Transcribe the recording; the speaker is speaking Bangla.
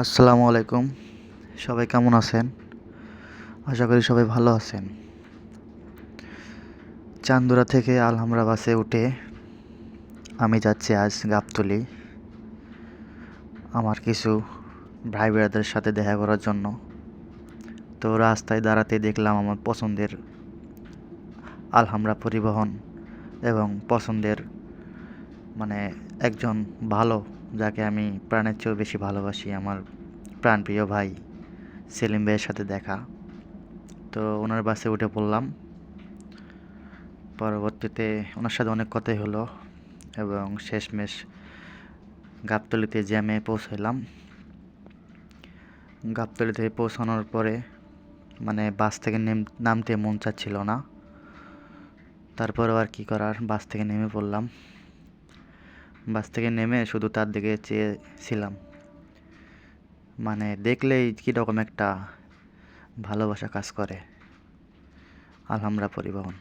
আসসালামু আলাইকুম। সবাই কেমন আছেন? আশা করি সবাই ভালো আছেন। চান্দুরা থেকে আলহামরা বাসে উঠে আমি যাচ্ছি আজ গাবতলি। আমার কিছু ভাই ব্রাদারের সাথে দেখা করার জন্য। তো রাস্তায় দাঁড়াতে দেখলাম আমার পছন্দের আলহামরা পরিবহন এবং পছন্দের মানে একজন ভালো যাকে আমি প্রাণের চেয়েও বেশি ভালোবাসি, আমার প্রাণপ্রিয় ভাই সেলিম ভাইয়ের সাথে দেখা। তো ওনার বাসে উঠে পড়লাম। পরবর্তীতে ওনার সাথে অনেক কথাই হলো এবং শেষমেশ গাবতলিতে জ্যামে পৌঁছালাম গাবতলিতে পৌঁছানোর পরে মানে বাস থেকে নেম, নামতে মন চাচ্ছিল না। তারপরেও আর কি করার, বাস থেকে নেমে পড়লাম। বাস থেকে নেমে শুধু তার দিকে চেয়েছিলাম। মানে দেখলেই কীরকম একটা ভালোবাসা কাজ করে। আলহামরা পরিবহন।